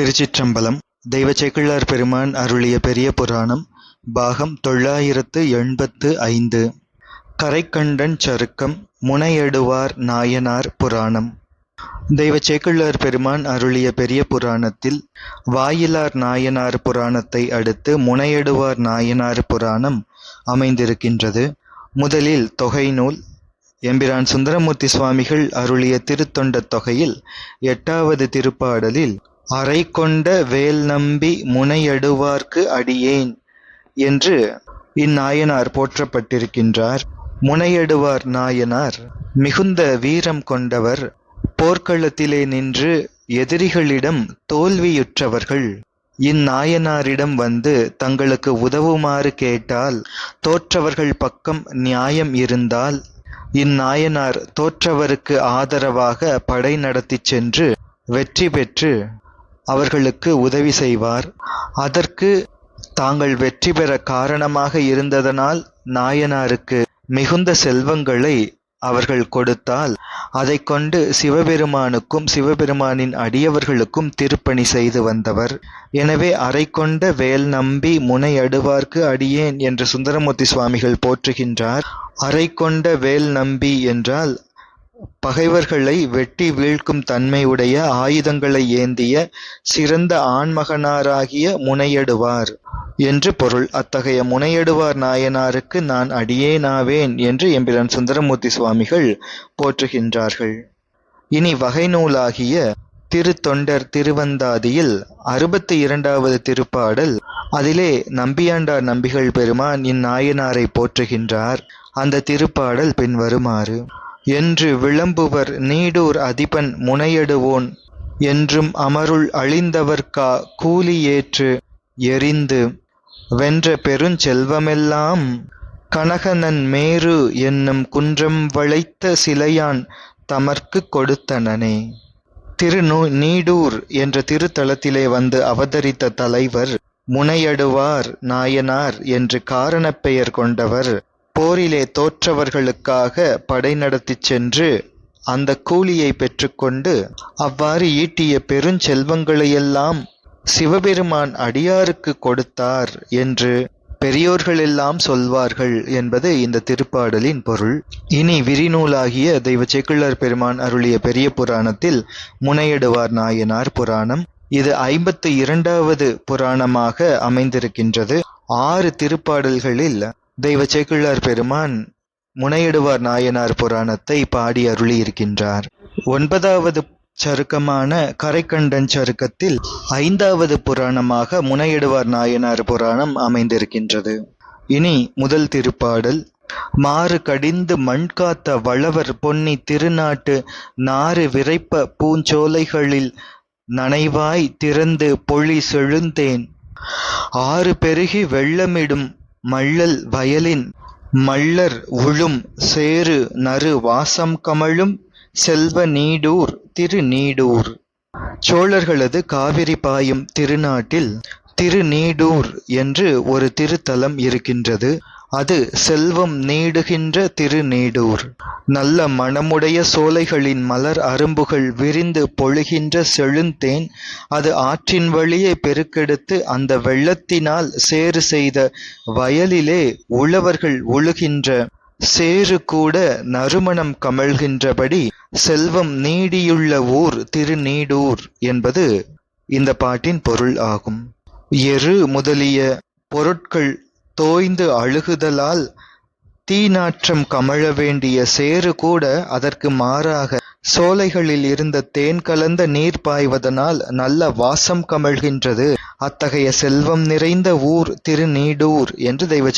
திருச்சிற்றம்பலம் தெய்வ சேக்கிழார் பெருமான் அருளிய பெரிய புராணம் பாகம் தொள்ளாயிரத்து எண்பத்து ஐந்து. கரைக்கண்டன் சருக்கம் முனையடுவார் நாயனார் புராணம். தெய்வ பெருமான் அருளிய பெரிய புராணத்தில் வாயிலார் நாயனார் புராணத்தை அடுத்து முனையடுவார் நாயனார் புராணம் அமைந்திருக்கின்றது. முதலில் தொகை நூல். எம்பிரான் சுந்தரமூர்த்தி சுவாமிகள் அருளிய திருத்தொண்ட தொகையில் எட்டாவது திருப்பாடலில் அறை கொண்ட வேல் நம்பி முனையடுவார்க்கு அடியேன் என்று இந்நாயனார் போற்றப்பட்டிருக்கின்றார். முனையடுவார் நாயனார் மிகுந்த வீரம் கொண்டவர். போர்க்களத்திலே நின்று எதிரிகளிடம் தோல்வியுற்றவர்கள். இந்நாயனாரிடம் வந்து தங்களுக்கு உதவுமாறு கேட்டால் தோற்றவர்கள் பக்கம் நியாயம் இருந்தால் இந்நாயனார் தோற்றவருக்கு ஆதரவாக படை நடத்திச் சென்று வெற்றி பெற்று அவர்களுக்கு உதவி செய்வார். அதற்கு தாங்கள் வெற்றி பெற காரணமாக இருந்ததனால் நாயனாருக்கு மிகுந்த செல்வங்களை அவர்கள் கொடுத்தால் அதை கொண்டு சிவபெருமானுக்கும் சிவபெருமானின் அடியவர்களுக்கும் திருப்பணி செய்து வந்தவர். எனவே அறை கொண்ட வேல் நம்பி முனையடுவார்க்கு அடியேன் என்று சுந்தரமூர்த்தி சுவாமிகள் போற்றுகின்றார். அறை கொண்ட வேல் நம்பி என்றால் பகைவர்களை வெட்டி வீழ்க்கும் தன்மையுடைய ஆயுதங்களை ஏந்திய சிறந்த ஆண்மகனாராகிய முனையடுவார் என்று பொருள். அத்தகைய முனையடுவார் நாயனாருக்கு நான் அடியேனாவேன் என்று எம்பிரான் சுந்தரமூர்த்தி சுவாமிகள் போற்றுகின்றார்கள். இனி வகை நூலாகிய திருத்தொண்டர் திருவந்தாதியில் அறுபத்தி இரண்டாவது திருப்பாடல் அதிலே நம்பியாண்டார் நம்பிகள் பெருமான் இந்நாயனாரை போற்றுகின்றார். அந்த திருப்பாடல் பின்வருமாறு. என்று விளம்புவர் நீடூர் அதிபன் முனையடுவோன் என்றும் அமருள் அழிந்தவர்க்கா கூலி ஏற்று எரிந்து வென்ற பெருஞ்செல்வமெல்லாம் கனகனன் மேரு என்னும் குன்றம் வளைத்த சிலையான் தமர்க்கு கொடுத்தனனே. திரு நீடூர் என்ற திருத்தலத்திலே வந்து அவதரித்த தலைவர் முனையடுவார் நாயனார் என்று காரணப் பெயர் கொண்டவர் போரிலே தோற்றவர்களுக்காக படை நடத்திச் சென்று அந்த கூலியை பெற்றுக்கொண்டு அவ்வாறு ஈட்டிய பெருஞ்செல்வங்களையெல்லாம் சிவபெருமான் அடியாருக்கு கொடுத்தார் என்று பெரியோர்களெல்லாம் சொல்வார்கள் என்பது இந்த திருப்பாடலின் பொருள். இனி விரிநூலாகிய தெய்வ செக்குள்ளர் பெருமான் அருளிய பெரிய புராணத்தில் முனையிடுவார் நாயனார் புராணம். இது ஐம்பத்து இரண்டாவது புராணமாக அமைந்திருக்கின்றது. ஆறு திருப்பாடல்களில் தெய்வ சேக்கிழார் பெருமான் முனையிடுவார் நாயனார் புராணத்தை பாடி அருளியிருக்கின்றார். ஒன்பதாவது சருக்கமான கரைக்கண்டன் சருக்கத்தில் ஐந்தாவது புராணமாக முனையிடுவார் நாயனார் புராணம் அமைந்திருக்கின்றது. இனி முதல் திருப்பாடல். மாறு கடிந்து மண் காத்த வளவர் பொன்னி திருநாட்டு நாறு விரைப்ப பூஞ்சோலைகளில் நனைவாய் திறந்து பொழி செழுந்தேன். ஆறு பெருகி வெள்ளமிடும் மள்ளல் வயலின் மள்ளர் உழும் சேறு நறு வாசம் கமழும் செல்வ நீடூர் திருநீடூர். சோழர்களது காவிரி பாயும் திருநாட்டில் திருநீடூர் என்று ஒரு திருத்தலம் இருக்கின்றது. அது செல்வம் நீடுகின்ற திருநீடூர். நல்ல மணமுடைய சோலைகளின் மலர் அரும்புகள் விரிந்து பொழுகின்ற செழுந்தேன். அது ஆற்றின் வழியே பெருக்கெடுத்து அந்த வெள்ளத்தினால் சேறு செய்த வயலிலே உழவர்கள் உழுகின்ற. சேறு கூட நறுமணம் கமழ்கின்றபடி செல்வம் நீடியுள்ள ஊர் திருநீடூர் என்பது இந்த பாட்டின் பொருள் ஆகும். எரு முதலிய பொருட்கள் தோய்ந்து அழுகுதலால் தீநாற்றம் கமழ வேண்டிய சேறு கூட அதற்கு மாறாக சோலைகளில் இருந்த தேன் கலந்த நீர் பாய்வதனால் நல்ல வாசம் கமழ்கின்றது. அத்தகைய செல்வம் நிறைந்த ஊர் திருநீடூர் என்று தெய்வ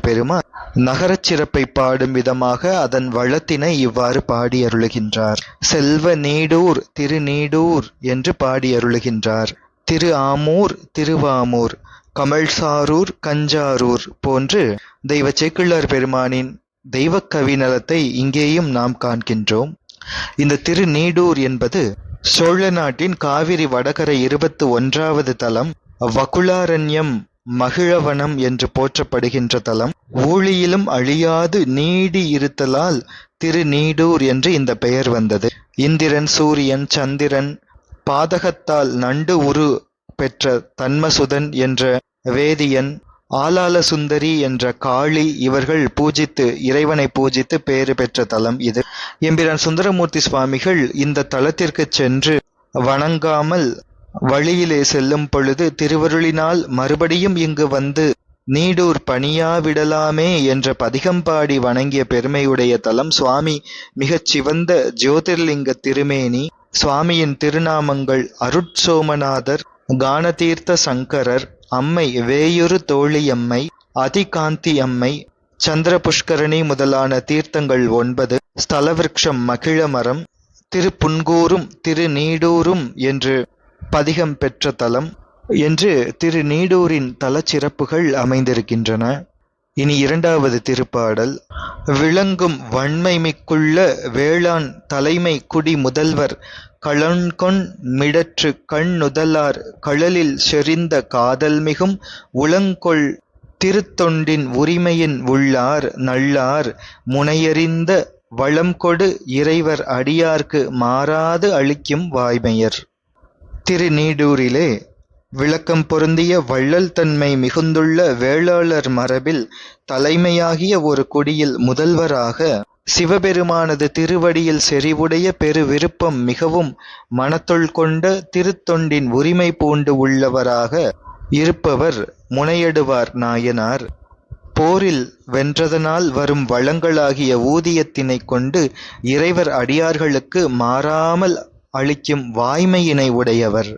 பெருமா நகரச் சிறப்பை பாடும் விதமாக அதன் வளத்தினை இவ்வாறு பாடி அருளுகின்றார் செல்வ நீடூர் திருநீடூர் என்று பாடி அருளுகின்றார் திரு ஆமூர் திருவாமூர். கமழ்சாரூர் கஞ்சாரூர் போன்று தெய்வ சேக்கிழார் பெருமானின் தெய்வ கவிநலத்தை இங்கேயும் நாம் காண்கின்றோம். இந்த திருநீடூர் என்பது சோழ நாட்டின் காவிரி வடகரை இருபத்து ஒன்றாவது தலம் வகுளாரண்யம் மகிழவனம் என்று போற்றப்படுகின்ற தலம். ஊழியிலும் அழியாது நீடி இருத்தலால் திருநீடூர் என்று இந்த பெயர் வந்தது. இந்திரன் சூரியன் சந்திரன் பாதகத்தால் நண்டு உரு பெற்ற தன்மசுதன் என்ற வேதியன் ஆலால சுந்தரி என்ற காளி இவர்கள் பூஜித்து இறைவனை பூஜித்து பேறு பெற்ற தலம் இது. எம்பிரான் சுந்தரமூர்த்தி சுவாமிகள் இந்த தலத்திற்கு சென்று வணங்காமல் வழியிலே செல்லும் பொழுது திருவருளினால் மறுபடியும் இங்கு வந்து நீடூர் பணியாவிடலாமே என்ற பதிகம்பாடி வணங்கிய பெருமையுடைய தலம் சுவாமி மிகச் சிவந்த ஜோதிர்லிங்க திருமேனி சுவாமியின் திருநாமங்கள் அருட்சோமநாதர் கானதீர்த்த சங்கரர் அம்மை வேயுறு தோழியம்மை அதிகாந்தி அம்மை சந்திர புஷ்கரணி முதலான தீர்த்தங்கள் ஒன்பது ஸ்தலவிருக்ஷம் மகிழமரம் திருப்புன்கூரும் திருநீடூரும் என்று பதிகம் பெற்ற தலம் என்று திருநீடூரின் தலச்சிறப்புகள் அமைந்திருக்கின்றன. இனி இரண்டாவது திருப்பாடல் விளங்கும் வன்மைமிக்குள்ள வேளாண் தலைமை குடி முதல்வர் களன்கொண் மிடற்று கண்ணுதலார் கழலில் செறிந்த காதல் மிகும் உளங்கொள் திருத்தொண்டின் உரிமையின் உள்ளார் நல்லார் முனையறிந்த வளம்கொடு இறைவர் அடியார்க்கு மாறாது அளிக்கும் வாய்மையர். திருநீடூரிலே விளக்கம் பொருந்திய வள்ளல் தன்மை மிகுந்துள்ள வேளாளர் மரபில் தலைமையாகிய ஒரு குடியில் முதல்வராக சிவபெருமானது திருவடியில் செறிவுடைய பெரு விருப்பம் மிகவும் மனத்துள் கொண்ட திருத்தொண்டின் உரிமை பூண்டு உள்ளவராக இருப்பவர் முனையடுவார் நாயனார். போரில் வென்றதனால் வரும் வளங்களாகிய ஊதியத்தினை கொண்டு இறைவர் அடியார்களுக்கு மாறாமல் அளிக்கும் வாய்மையினை உடையவர்.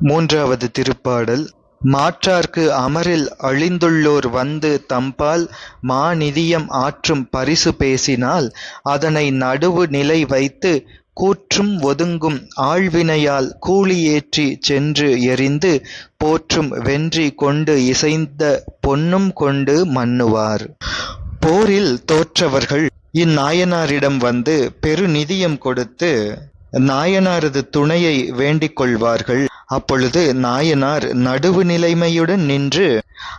மூன்றாவது திருப்பாடல் மாற்றார்க்கு அமரில் அழிந்துள்ளோர் வந்து தம்பால் மாநிதியம் ஆற்றும் பரிசு பேசினால் அதனை நடுவு நிலை வைத்து கூற்றும் ஒதுங்கும் ஆழ்வினையால் கூலி சென்று எறிந்து போற்றும் வென்றி கொண்டு இசைந்த பொன்னும் கொண்டு மன்னுவார் போரில் தோற்றவர்கள் இந்நாயனாரிடம் வந்து பெருநிதியம் கொடுத்து நாயனாரது துணையை வேண்டிக் கொள்வார்கள். அப்பொழுது நாயனார் நடுவு நிலைமையுடன் நின்று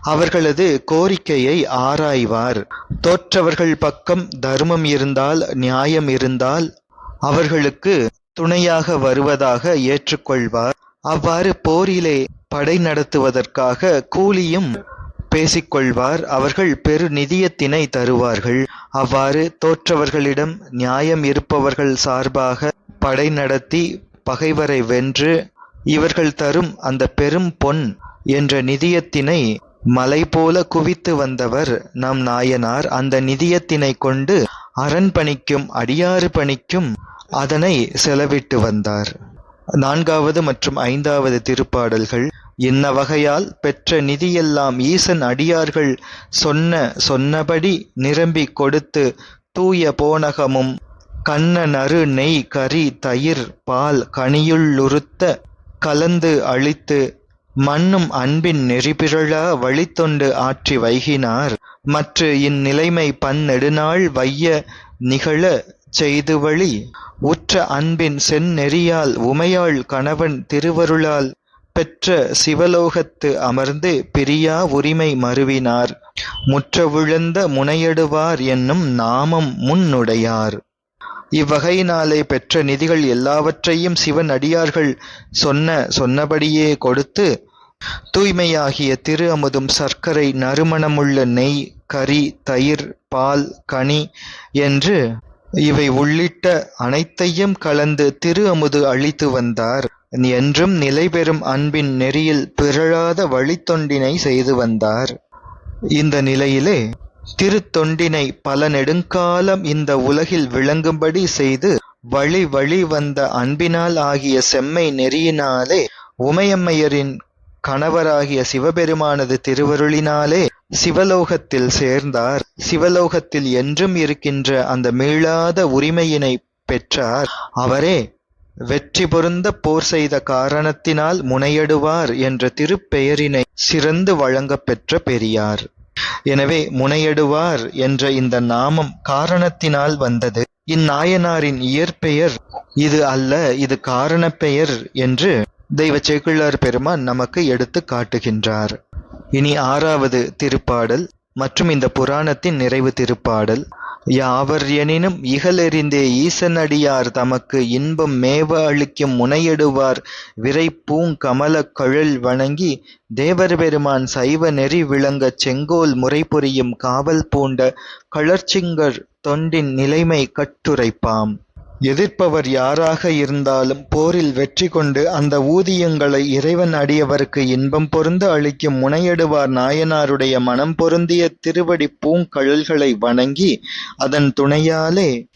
அவர்களது கோரிக்கையை ஆராய்வார். தோற்றவர்கள் பக்கம் தர்மம் இருந்தால் நியாயம் இருந்தால் அவர்களுக்கு துணையாக வருவதாக ஏற்றுக்கொள்வார். அவ்வாறு போரிலே படை நடத்துவதற்காக கூலியும் பேசிக்கொள்வார். அவர்கள் பெரு நிதியத்தினை தருவார்கள். அவ்வாறு தோற்றவர்களிடம் நியாயம் இருப்பவர்கள் சார்பாக படை நடத்தி பகைவரை வென்று இவர்கள் தரும் அந்த பெரும் பொன் என்ற நிதியத்தினை மலை போல குவித்து வந்தவர் நம் நாயனார். அந்த நிதியத்தினை கொண்டு அரண் பணிக்கும் அடியாறு பணிக்கும் அதனை செலவிட்டு வந்தார். நான்காவது மற்றும் ஐந்தாவது திருப்பாடல்கள் இன்ன வகையால் பெற்ற நிதியெல்லாம் ஈசன் அடியார்கள் சொன்ன சொன்னபடி நிரம்பி கொடுத்து தூய போனகமும் கண்ண நறு நெய் கறி தயிர் பால் கனியுள்ளுறுத்த கலந்து அளித்து மண்ணும் அன்பின் நெறிபிறழா வழித்தொண்டு ஆற்றி வைகினார். மற்று இந்நிலைமை பன்னெடுநாள் வைய நிகழ செய்துவழி உற்ற அன்பின் செந்நெறியால் உமையாள் கணவன் திருவருளால் பெற்ற சிவலோகத்து அமர்ந்து பிரியா உரிமை மருவினார். முற்றவிழந்த முனையடுவார் என்னும் நாமம் முன்னுடையார். இவ்வகையினாலே பெற்ற நிதிகள் எல்லாவற்றையும் சிவன் அடியார்கள் சொன்ன சொன்னபடியே கொடுத்து தூய்மையாகிய திரு அமுதும் சர்க்கரை நறுமணமுள்ள நெய் கறி தயிர் பால் கனி என்று இவை உள்ளிட்ட அனைத்தையும் கலந்து திரு அமுது அளித்து வந்தார். என்றும் நிலைபெறும் அன்பின் நெறியில் பிறழாத வழித்தொண்டினை செய்து வந்தார். இந்த நிலையிலே திருத்தொண்டினை பல நெடுங்காலம் இந்த உலகில் விளங்கும்படி செய்து வழி வழி வந்த அன்பினால் ஆகிய செம்மை நெறியினாலே உமையம்மையரின் கணவராகிய சிவபெருமானது திருவருளினாலே சிவலோகத்தில் சேர்ந்தார். சிவலோகத்தில் என்றும் இருக்கின்ற அந்த மீளாத உரிமையினை பெற்றார். அவரே வெற்றி பொருந்த போர் செய்த காரணத்தினால் முனையடுவார் என்ற திருப்பெயரினை சிறந்து வழங்கப்பெற்ற பெரியார். எனவே முனையடுவார் என்ற இந்த நாமம் காரணத்தினால் வந்தது. இந்நாயனாரின் இயற்பெயர் இது அல்ல இது காரணப் பெயர் என்று தெய்வ சேக்கிழார் பெருமான் நமக்கு எடுத்து காட்டுகின்றார். இனி ஆறாவது திருப்பாடல் மற்றும் இந்த புராணத்தின் நிறைவு திருப்பாடல். யாவர் எனினும் இகலெறிந்தே ஈசனடியார் தமக்கு இன்பம் மேவ அளிக்கும் முனையிடுவார் விரைப்பூங் கமலக் கழல் வணங்கி தேவர் பெருமான் சைவ நெறி விளங்கச் செங்கோல் முறைபுரியும் காவல் பூண்ட கழற்சிங்கர் தொண்டின் நிலைமை கட்டுரைப்பாம். எதிர்ப்பவர் யாராக இருந்தாலும் போரில் வெற்றி கொண்டு அந்த ஊதியங்களை இறைவன் அடியவர்க்கு இன்பம் பொருந்த அளிக்கும் முனையெடுவார் நாயனாருடைய மனம் பொருந்திய திருவடிப் பூங்கழல்களை வணங்கி அதன் துணையாலே.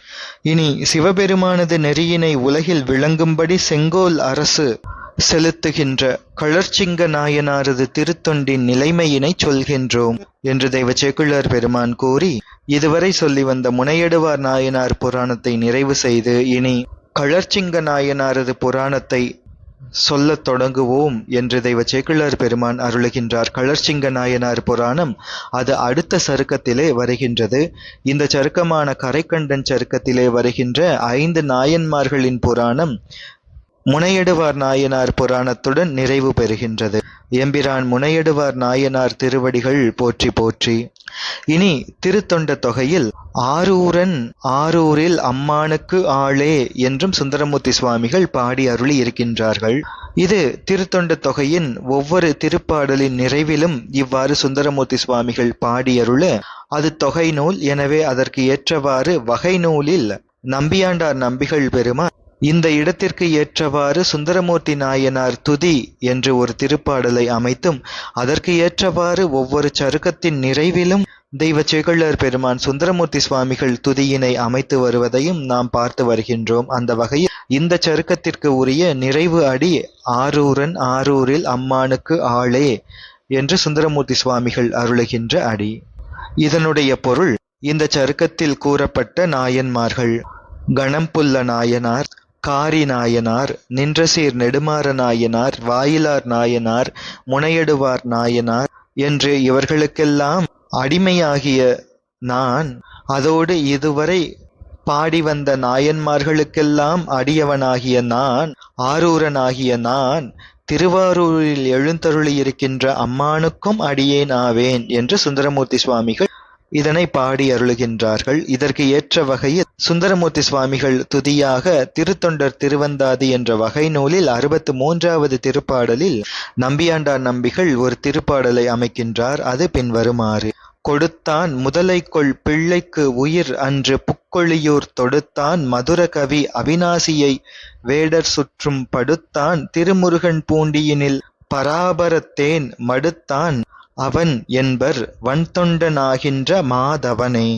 இனி சிவபெருமானது நெறியினை உலகில் விளங்கும்படி செங்கோல் அரசு செலுத்துகின்ற களர்ச்சிங்க நாயனாரது திருத்தொண்டின் நிலைமையினைச் சொல்கின்றோம் என்று தெய்வ செக்குள்ளர் பெருமான் கூறி இதுவரை சொல்லி வந்த முனையெடுவார் நாயனார் புராணத்தை நிறைவு செய்து இனி களர்ச்சிங்க நாயனாரது புராணத்தை சொல்லத் தொடங்குவோம் என்று தெய்வ சேக்கிழார் பெருமான் அருளுகின்றார். கழற்சிங்க நாயனார் புராணம் அது அடுத்த சருக்கத்திலே வருகின்றது. இந்த சருக்கமான கரைக்கண்டன் சருக்கத்திலே வருகின்ற ஐந்து நாயன்மார்களின் புராணம் முனையெடுவார் நாயனார் புராணத்துடன் நிறைவு பெறுகின்றது. எம்பிரான் முனையெடுவார் நாயனார் திருவடிகள் போற்றி போற்றி. இனி திருத்தொண்ட தொகையில் ஆரூரன் ஆரூரில் அம்மானுக்கு ஆளே என்றும் சுந்தரமூர்த்தி சுவாமிகள் பாடி அருளி இருக்கின்றார்கள். இது திருத்தொண்ட தொகையின் ஒவ்வொரு திருப்பாடலின் நிறைவிலும் இவ்வாறு சுந்தரமூர்த்தி சுவாமிகள் பாடியருள அது தொகை நூல். எனவே அதற்கு ஏற்றவாறு வகை நூலில் நம்பியாண்டார் நம்பிகள் பெருமா இந்த இடத்திற்கு ஏற்றவாறு சுந்தரமூர்த்தி நாயனார் துதி என்று ஒரு திருப்பாடலை அமைத்தும் அதற்கு ஏற்றவாறு ஒவ்வொரு சருக்கத்தின் நிறைவிலும் தெய்வ செகுள்ளர் பெருமான் சுந்தரமூர்த்தி சுவாமிகள் துதியினை அமைத்து வருவதையும் நாம் பார்த்து வருகின்றோம். அந்த வகையில் இந்த சருக்கத்திற்கு உரிய நிறைவு அடி ஆரூரன் ஆரூரில் அம்மானுக்கு ஆளே என்று சுந்தரமூர்த்தி சுவாமிகள் அருளுகின்ற அடி. இதனுடைய பொருள் இந்த சருக்கத்தில் கூறப்பட்ட நாயன்மார்கள் கணம்புல்ல நாயனார் காரி நாயனார் நின்றசீர் நெடுமாற நாயனார் வாயிலார் நாயனார் முனையடுவார் நாயனார் என்று இவர்களுக்கெல்லாம் அடிமையாகிய நான் அதோடு இதுவரை பாடி வந்த நாயன்மார்களுக்கெல்லாம் அடியவனாகிய நான் ஆரூரனாகிய நான் திருவாரூரில் எழுந்தருளியிருக்கின்ற அம்மானுக்கும் அடியேன் ஆவேன் என்று சுந்தரமூர்த்தி சுவாமிகள் இதனை பாடி அருளுகின்றார்கள். இதற்கு ஏற்ற வகையில் சுந்தரமூர்த்தி சுவாமிகள் துதியாக திருத்தொண்டர் திருவந்தாதி என்ற வகை நூலில் அறுபத்து மூன்றாவது திருப்பாடலில் நம்பியாண்டார் நம்பிகள் ஒரு திருப்பாடலை அமைக்கின்றார். அது பின்வருமாறு. கொடுத்தான் முதலை கொள் பிள்ளைக்கு உயிர் அன்று புக்கொழியூர் தொடுத்தான் மதுர கவி அவிநாசியை வேடர் சுற்றும் படுத்தான் திருமுருகன் பூண்டியினில் பராபரத்தேன் மடுத்தான் அவன் என்பர் வன்தொண்டனாகின்ற மாதவனே.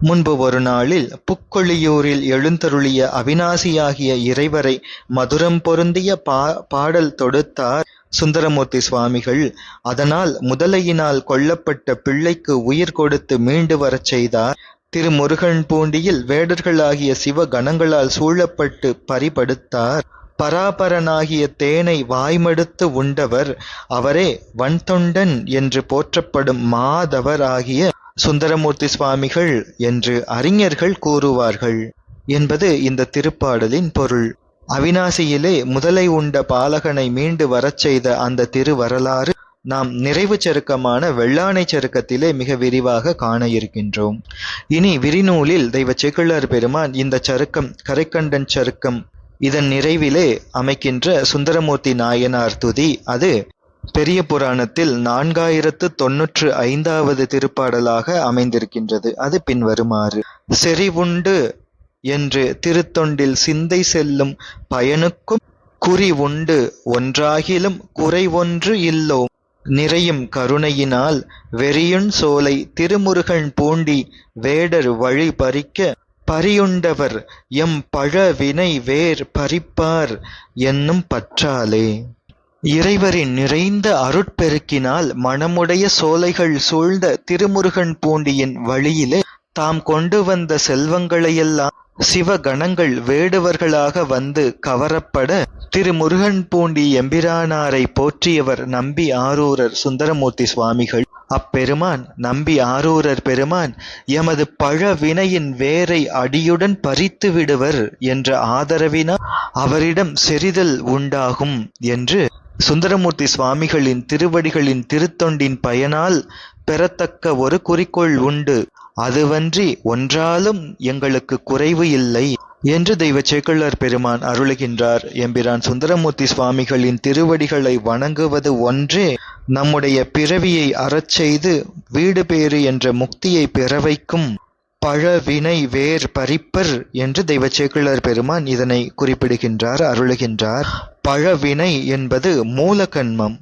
முன்பு ஒரு நாளில் புக்கொழியூரில் எழுந்தருளிய அவிநாசியாகிய இறைவரை மதுரம் பொருந்திய பா பாடல் தொடுத்தார் சுந்தரமூர்த்தி சுவாமிகள். அதனால் முதலையினால் கொல்லப்பட்ட பிள்ளைக்கு உயிர் கொடுத்து மீண்டு வரச் செய்தார். திருமுருகன் பூண்டியில் வேடர்களாகிய சிவ கணங்களால் சூழப்பட்டு பறிபடுத்தார். பராபரனாகிய தேனை வாய்மடுத்து உண்டவர் அவரே வன்தொண்டன் என்று போற்றப்படும் மாதவராகிய சுந்தரமூர்த்தி சுவாமிகள் என்று அறிஞர்கள் கூறுவார்கள் என்பது இந்த திருப்பாடலின் பொருள். அவிநாசியிலே முதலை உண்ட பாலகனை மீண்டு வரச் செய்த அந்த திருவரலாறு நாம் நிறைவு சருக்கமான வெள்ளானை சருக்கத்திலே மிக விரிவாக காண இருக்கின்றோம். இனி விரிநூலில் தெய்வ செக்குள்ளார் பெருமான் இந்த சருக்கம் கரைக்கண்டன் சருக்கம் இதன் நிறைவிலே அமைக்கின்ற சுந்தரமூர்த்தி நாயனார் துதி அது பெரிய புராணத்தில் நான்காயிரத்து தொன்னூற்று ஐந்தாவது திருப்பாடலாக அமைந்திருக்கின்றது. அது பின்வருமாறு செறிவுண்டு என்று திருத்தொண்டில் சிந்தை செல்லும் பயனுக்கும் குறி உண்டு ஒன்றாகிலும் குறை ஒன்று இல்லோம் நிறையும் கருணையினால் வெறியுண் சோலை திருமுருகன் பூண்டி வேடர் வழி பறிக்க பரியுண்டவர் எம் பழ வினை வேர் பறிப்பார் என்னும் பற்றாலே. இறைவரின் நிறைந்த அருட்பெருக்கினால் மனமுடைய சோலைகள் சூழ்ந்த திருமுருகன் பூண்டியின் வழியிலே தாம் கொண்டு வந்த செல்வங்களையெல்லாம் சிவகணங்கள் வேடுவர்களாக வந்து கவரப்பட திருமுருகன் பூண்டி எம்பிரானாரை போற்றியவர் நம்பி ஆரூரர் சுந்தரமூர்த்தி சுவாமிகள். அப்பெருமான் நம்பி ஆரூரர் பெருமான் எமது பழ வினையின் வேரை அடியுடன் பறித்து விடுவர் என்ற ஆதரவினால் அவரிடம் செறிதல் உண்டாகும் என்று சுந்தரமூர்த்தி சுவாமிகளின் திருவடிகளின் திருத்தொண்டின் பயனால் பெறத்தக்க ஒரு குறிக்கோள் உண்டு. அதுவன்றி ஒன்றாலும் எங்களுக்கு குறைவு இல்லை. என்று தெய்வ சேக்கிழார் பெருமான் அருளுகின்றார். எம்பிரான் சுந்தரமூர்த்தி சுவாமிகளின் திருவடிகளை வணங்குவது ஒன்றே நம்முடைய பிறவியை அறச்செய்து வீடு பேறு என்ற முக்தியை பெற வைக்கும் பழவினை வேர் பறிப்பர் என்று தெய்வ சேக்கிழார் பெருமான் இதனை குறிப்பிடுகின்றார் அருளுகின்றார். பழவினை என்பது மூலகன்மம்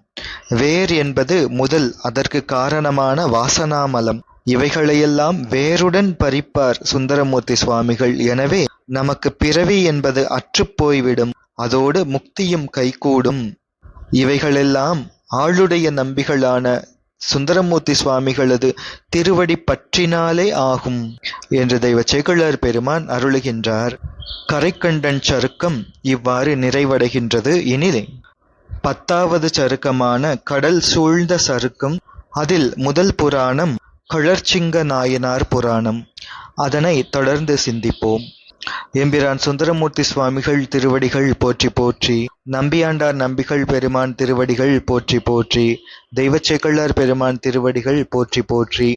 வேர் என்பது முதல் அதற்கு காரணமான வாசனாமலம். இவைகளையெல்லாம் வேருடன் பறிப்பார் சுந்தரமூர்த்தி சுவாமிகள். எனவே நமக்கு பிறவி என்பது அற்றுப்போய்விடும் அதோடு முக்தியும் கைகூடும். இவைகளெல்லாம் ஆளுடைய நம்பிகளான சுந்தரமூர்த்தி சுவாமிகளது திருவடி பற்றினாலே ஆகும் என்று தெய்வ செகுளர் பெருமான் அருளுகின்றார். கரைக்கண்டன் சருக்கம் இவ்வாறு நிறைவடைகின்றது இனி பத்தாவது சருக்கமான கடல் சூழ்ந்த சருக்கம் அதில் முதல் புராணம் கழற்சிங்க நாயனார் புராணம். அதனை தொடர்ந்து சிந்திப்போம். எம்பிரான் சுந்தரமூர்த்தி சுவாமிகள் திருவடிகள் போற்றி போற்றி நம்பியாண்டார் நம்பிகள் பெருமான் திருவடிகள் போற்றி போற்றி தெய்வச்சேக்கள்ளார் பெருமான் திருவடிகள் போற்றி போற்றி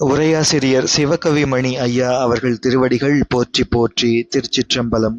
உரையாசிரியர் சிவகவிமணி ஐயா அவர்கள் திருவடிகள் போற்றி போற்றி திருச்சிற்றம்பலம்.